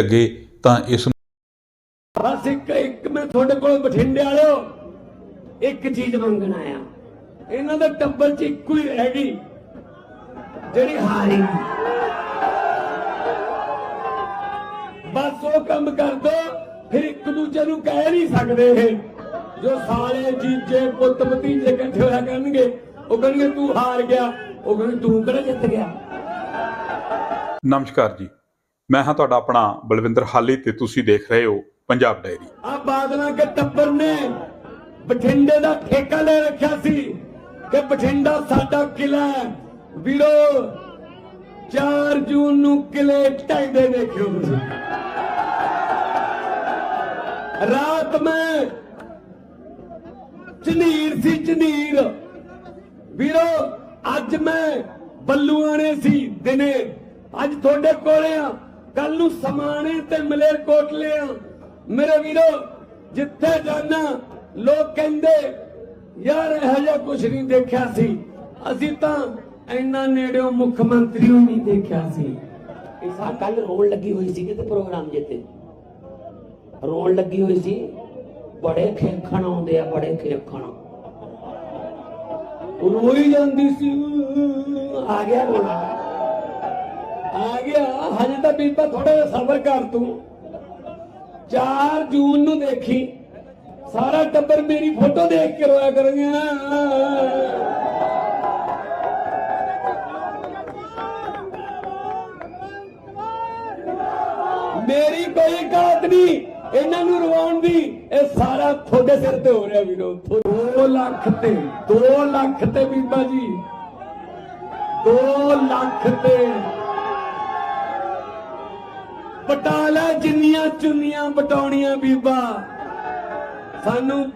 ਅੱਗੇ ਤਾਂ ਇਸ ਬਸ ਇੱਕ ਇੱਕ ਮੈਂ ਤੁਹਾਡੇ ਕੋਲ ਬਠਿੰਡੇ ਵਾਲਿਓ ਇੱਕ ਚੀਜ਼ ਮੰਗਣ ਆਇਆ। ਇਹਨਾਂ ਦੇ ਟੱਬਰ 'ਚ ਇੱਕੋ ਹੀ ਰਹਿ ਗਈ ਜਿਹੜੀ ਹਾਰੀ। ਬਸ ਉਹ ਕੰਮ ਕਰ ਦੋ ਫਿਰ ਇੱਕ ਦੂਜੇ ਨੂੰ ਕਹਿ ਨਹੀਂ ਸਕਦੇ ਇਹ। ਜੋ ਸਾਲੇ ਜੀਜੇ ਪੁੱਤ ਭਤੀਜੇ ਇਕੱਠੇ ਹੋਇਆ ਕਰਨਗੇ ਉਹ ਕਹਿਣਗੇ ਤੂੰ ਹਾਰ ਗਿਆ। ਉਹ ਕਹਿੰਦੇ ਤੂੰ ਕਿਹੜਾ ਜਿੱਤ ਗਿਆ? ਨਮਸਕਾਰ ਜੀ। ਮੈਂ ਹਾਂ ਤੁਹਾਡਾ ਆਪਣਾ ਬਲਵਿੰਦਰ ਹਾਲੀ ਤੇ ਤੁਸੀਂ ਦੇਖ ਰਹੇ ਹੋ ਪੰਜਾਬ ਡਾਇਰੀ ਆ ਬਾਦਲਾਂ ਕੇ ਟੱਬਰ ਨੇ ਬਠਿੰਡੇ ਦਾ ਠੇਕਾ ਲੈ ਰੱਖਿਆ ਸੀ ਕਿ ਬਠਿੰਡਾ ਸਾਡਾ ਕਿਲਾ ਵੀਰੋ 4 ਜੂਨ ਨੂੰ ਕਿਲੇ ਢਹਿੰਦੇ ਦੇਖਿਓ ਤੁਸੀਂ। ਰਾਤ ਮੈਂ ਝਨੀਰ ਸੀ, ਝਨੀਰ। ਵੀਰੋ, ਅੱਜ ਮੈਂ ਬੱਲੂਆਣੇ ਸੀ ਦਿਨੇ। ਅੱਜ ਤੁਹਾਡੇ ਕੋਲੇ ਆ। ਕੱਲ ਨੂੰ ਸਮਾਣੇ ਤੇ ਮਲੇਰ ਆ ਮੇਰੇ ਵੀਰੋ, ਜਿੱਥੇ ਜਾਣਾ, ਲੋਕ ਕਹਿੰਦੇ, ਯਾਰ, ਇਹੋ ਜਿਹਾ ਕੁਝ ਨਹੀਂ ਦੇਖਿਆ ਸੀ। ਅਸੀਂ ਤਾਂ ਇੰਨਾ ਨੇੜਿਓਂ ਮੁੱਖ ਮੰਤਰੀ ਨੂੰ ਨਹੀਂ ਦੇਖਿਆ ਸੀ। ਆ ਕੱਲ ਰੋਣ ਲੱਗੀ ਹੋਈ ਸੀ ਕਿਤੇ ਪ੍ਰੋਗਰਾਮ ਜਿੱਤੇ। ਰੋਣ ਲੱਗੀ ਹੋਈ ਸੀ। ਬੜੇ ਖੇਖਣ ਆਉਂਦੇ ਆ, ਬੜੇ ਖੇਖਣ। ਰੋਈ ਜਾਂਦੀ ਸੀ। ਆ ਗਿਆ ਰੋਣਾ। ਆ ਗਿਆ। ਹਜੇ ਤਾਂ ਬੀਬਾ ਥੋੜਾ ਜਿਹਾ ਸਬਰ ਕਰ ਤੂੰ। 4 ਜੂਨ ਨੂੰ ਦੇਖੀ। ਸਾਰਾ ਟੱਬਰ ਮੇਰੀ ਫੋਟੋ ਦੇਖ ਕੇ ਰੋਇਆ ਕਰਨਗੇ ਮੇਰੀ ਕੋਈ ਕਾਤ ਨਹੀਂ। ਇਹਨਾਂ ਨੂੰ ਰਵਾਉਣ ਦੀ ਇਹ ਸਾਰਾ ਤੁਹਾਡੇ ਸਿਰ ਤੇ ਹੋ ਰਿਹਾ ਵੀਰੋ 2 ਲੱਖ ਤੇ 2 ਲੱਖ ਤੇ ਬੀਬਾ ਜੀ। 2 ਲੱਖ ਤੇ। ਪਟਾਲਾ ਜਿੰਨੀਆਂ ਚੁੰਨੀਆਂ ਬਟਾਉਣੀਆਂ ਬੀਬਾ। ਸਾਨੂੰ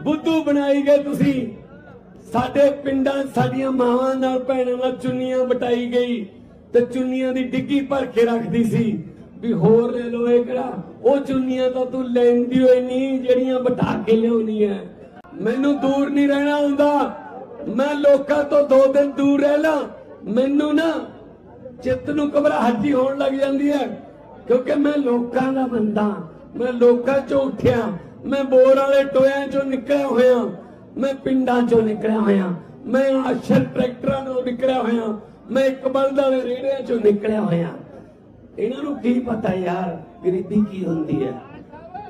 ਬੁੱਧੂ ਬਣਾਈ ਗਏ ਤੁਸੀਂ। ਸਾਡੇ ਪਿੰਡਾਂ ਸਾਡੀਆਂ ਮਾਵਾਂ ਨਾਲ ਭੈਣਾਂ ਨਾਲ ਚੁੰਨੀਆਂ ਬਟਾਈ ਗਈ ਤੇ ਚੁੰਨੀਆਂ ਦੀ ਡਿੱਗੀ ਭਰ ਕੇ ਰੱਖਦੀ ਸੀ। ਵੀ ਹੋਰ ਲੈ ਲੋ ਇਹ ਕਿਹੜਾ? ਉਹ ਚੁੰਨੀਆਂ ਤਾਂ ਤੂੰ ਲੈਂਦੀ ਹੋਈ ਨਹੀਂ, ਜਿਹੜੀਆਂ ਬਟਾ ਕੇ ਲਿਆਉਣੀ ਐ। ਮੈਨੂੰ ਦੂਰ ਨਹੀਂ ਰਹਿਣਾ ਹੁੰਦਾ। ਮੈਂ ਲੋਕਾਂ ਤੋਂ ਦੋ ਦਿਨ ਦੂਰ ਰਹਿਣਾ ਮੈਨੂੰ ਨਾ ਚਿੱਤ ਨੂੰ ਘਬਰਾਹਟੀ ਹੋਣ ਲੱਗ ਜਾਂਦੀ ਹੈ ਕਿਉਂਕਿ ਮੈਂ ਲੋਕਾਂ ਦਾ ਬੰਦਾ, ਮੈਂ ਲੋਕਾਂ ਚੋਂ ਉੱਠਿਆ, ਮੈਂ ਬੋਰ ਵਾਲੇ ਟੋਇਆਂ ਚੋਂ ਨਿਕਲਿਆ ਹੋਇਆ, ਮੈਂ ਪਿੰਡਾਂ ਚੋਂ ਨਿਕਲਿਆ ਹੋਇਆ, ਮੈਂ ਆਸ਼ਰ ਟਰੈਕਟਰਾਂ ਤੋਂ ਨਿਕਲਿਆ ਹੋਇਆ, ਮੈਂ ਇੱਕ ਬਲਦ ਵਾਲੇ ਰੇੜਿਆਂ ਚੋਂ ਨਿਕਲਿਆ ਹੋਇਆ। ਇਹਨਾਂ ਨੂੰ ਕੀ ਪਤਾ ਯਾਰ, ਗਰੀਬੀ ਕੀ ਹੁੰਦੀ ਹੈ?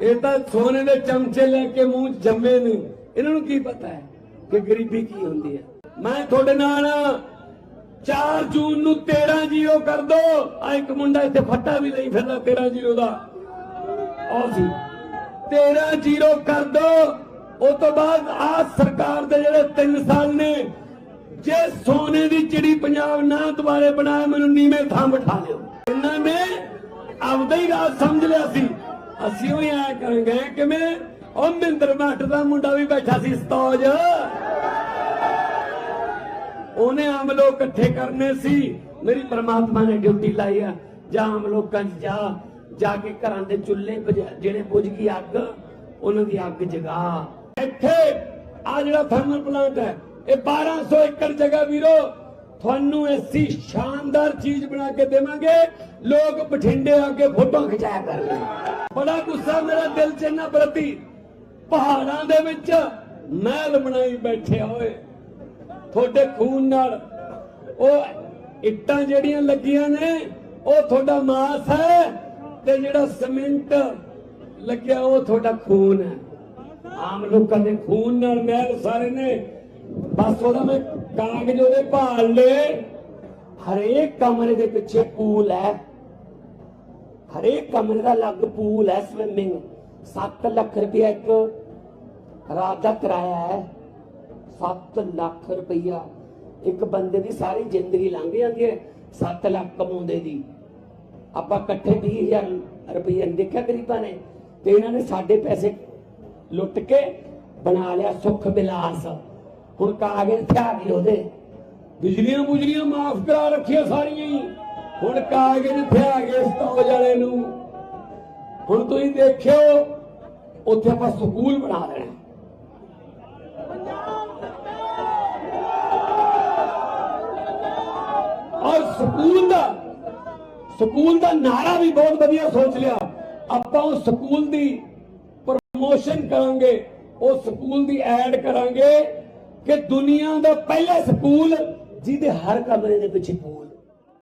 ਇਹ ਤਾਂ ਸੋਨੇ ਦੇ ਚਮਚੇ ਲੈ ਕੇ ਮੂੰਹ ਜੰਮੇ ਨੇ। ਇਹਨਾਂ ਨੂੰ ਕੀ ਪਤਾ ਹੈ ਕਿ ਗਰੀਬੀ ਕੀ ਹੁੰਦੀ ਹੈ? ਮੈਂ ਤੁਹਾਡੇ ਨਾਲ 4 ਜੂਨ ਨੂੰ 13 ਜੀਰੋ ਕਰ ਦੋ। ਆ ਇੱਕ ਮੁੰਡਾ ਇੱਥੇ ਫੱਟਾ ਵੀ ਲਈ ਫਿਰਦਾ 13 ਜੀਰੋ ਦਾ। ਆਹ ਸੀ। 13 ਜੀਰੋ ਕਰ ਦੋ। ਉਸ ਤੋਂ ਬਾਅਦ ਆ ਸਰਕਾਰ ਦੇ ਜਿਹੜੇ 3 ਸਾਲ ਨੇ, ਜੇ ਸੋਨੇ ਦੀ ਚਿੜੀ ਪੰਜਾਬ ਨਾ ਦੁਬਾਰੇ ਬਣਾਇਆ ਮੈਨੂੰ ਨੀਵੇਂ ਥਾਂ ਬਿਠਾ ਲਿਓ। ਇਹਨਾਂ ਨੇ ਆਪਦਾ ਹੀ ਰਾਜ ਸਮਝ ਲਿਆ ਸੀ। ਅਸੀਂ ਉਹ ਆਇਆ ਕਰਾਂਗੇ, ਕਿਵੇਂ? ਉਹ ਮਹਿੰਦਰ ਮੱਟ ਦਾ ਮੁੰਡਾ ਵੀ ਬੈਠਾ ਸੀ, ਸਤੌਜ। ਉਹਨੇ ਆਮ ਲੋਕ ਇਕੱਠੇ ਕਰਨੇ ਸੀ। ਮੇਰੀ ਪਰਮਾਤਮਾ ਨੇ ਡਿਊਟੀ ਲਾਈ ਆ। ਜਾਂ ਆਮ ਲੋਕਾਂ 'ਚ ਜਾ ਜਾ ਕੇ ਘਰਾਂ ਦੇ ਚੁੱਲ੍ਹੇ ਜਿਹੜੇ ਬੁਝ ਗਈ ਅੱਗ, ਉਹਨਾਂ ਦੀ ਅੱਗ ਜਗਾ। ਇੱਥੇ ਆ ਜਿਹੜਾ ਥਰਮਲ ਪਲਾਂਟ ਹੈ, ਇਹ 1200 ਏਕੜ ਜਗ੍ਹਾ ਵੀਰੋ, ਤੁਹਾਨੂੰ ਐਸੀ ਸ਼ਾਨਦਾਰ ਚੀਜ਼ ਬਣਾ ਕੇ ਦੇਵਾਂਗੇ, ਲੋਕ ਬਠਿੰਡੇ ਆ ਕੇ ਫੋਟੋ ਖਿਚਾਇਆ ਕਰਨਗੇ। ਬੜਾ ਗੁੱਸਾ ਮੇਰਾ ਦਿਲ 'ਚ ਇਹਨਾਂ ਪ੍ਰਤੀ। ਪਹਾੜਾਂ ਦੇ ਵਿੱਚ ਮਹਿਲ ਬਣਾਈ ਬੈਠੇ ਹੋਏ। ਤੁਹਾਡੇ ਖੂਨ ਨਾਲ। ਉਹ ਇੱਟਾਂ ਜਿਹੜੀਆਂ ਲੱਗੀਆਂ ਨੇ, ਉਹ ਤੁਹਾਡਾ ਮਾਸ ਹੈ ਤੇ ਜਿਹੜਾ ਸਿਮੈਂਟ ਲੱਗਿਆ, ਉਹ ਤੁਹਾਡਾ ਖੂਨ ਹੈ। ਆਮ ਲੋਕਾਂ ਦੇ ਖੂਨ ਨਾਲ ਮਹਿਲ ਸਾਰੇ ਨੇ। ਬਸ ਉਹਦਾ ਮੈਂ ਕਾਗਜ਼ ਉਹਦੇ ਭਾਲ ਲੈ ਹਰੇਕ ਕਮਰੇ ਦੇ ਪਿੱਛੇ ਪੂਲ ਹੈ। ਹਰੇਕ ਕਮਰੇ ਦਾ ਅਲੱਗ ਪੂਲ ਹੈ ਸਵਿਮਿੰਗ 7 ਲੱਖ ਰੁਪਇਆ ਇੱਕ ਰਾਤ ਦਾ ਕਿਰਾਇਆ ਹੈ। 7 ਲੱਖ ਰੁਪਈਆ। ਇੱਕ ਬੰਦੇ ਦੀ ਸਾਰੀ ਜ਼ਿੰਦਗੀ ਲੰਘ ਜਾਂਦੀ ਹੈ 7 ਲੱਖ ਕਮਾਉਂਦੇ ਦੀ। ਆਪਾਂ ਇਕੱਠੇ 20000 ਰੁਪਈਆ ਨਹੀਂ ਦੇਖਿਆ ਗਰੀਬਾਂ ਨੇ, ਤੇ ਇਹਨਾਂ ਨੇ ਸਾਡੇ ਪੈਸੇ ਲੁੱਟ ਕੇ ਬਣਾ ਲਿਆ ਸੁੱਖ ਬਿਲਾਸ। ਹੁਣ ਕਾਗਜ਼ ਥਿਆ ਗਏ ਉਹਦੇ। ਬਿਜਲੀਆਂ ਬੁਜਲੀਆਂ ਮਾਫ ਕਰਾ ਰੱਖੀਆਂ ਸਾਰੀਆਂ ਹੀ। ਹੁਣ ਕਾਗਜ਼ ਥਿਆ ਗਏ ਸਟੋਜ ਵਾਲੇ ਨੂੰ। ਹੁਣ ਤੁਸੀਂ ਦੇਖਿਓ, ਉੱਥੇ ਆਪਾਂ ਸਕੂਲ ਬਣਾ ਦੇਣਾ ਸਕੂਲ ਦਾ ਸਕੂਲ ਦਾ ਨਾਰਾ ਵੀ ਬਹੁਤ ਵਧੀਆ ਸੋਚ ਲਿਆ। ਆਪਾਂ ਉਹ ਸਕੂਲ ਦੀ ਪ੍ਰਮੋਸ਼ਨ ਕਰਾਂਗੇ ਉਹ ਸਕੂਲ ਦੀ ਐਡ ਕਰਾਂਗੇ ਕਿ ਦੁਨੀਆ ਦਾ ਪਹਿਲਾ ਸਕੂਲ ਜਿਹਦੇ ਹਰ ਕਮਰੇ ਦੇ ਪਿੱਛੇ ਪੂਲ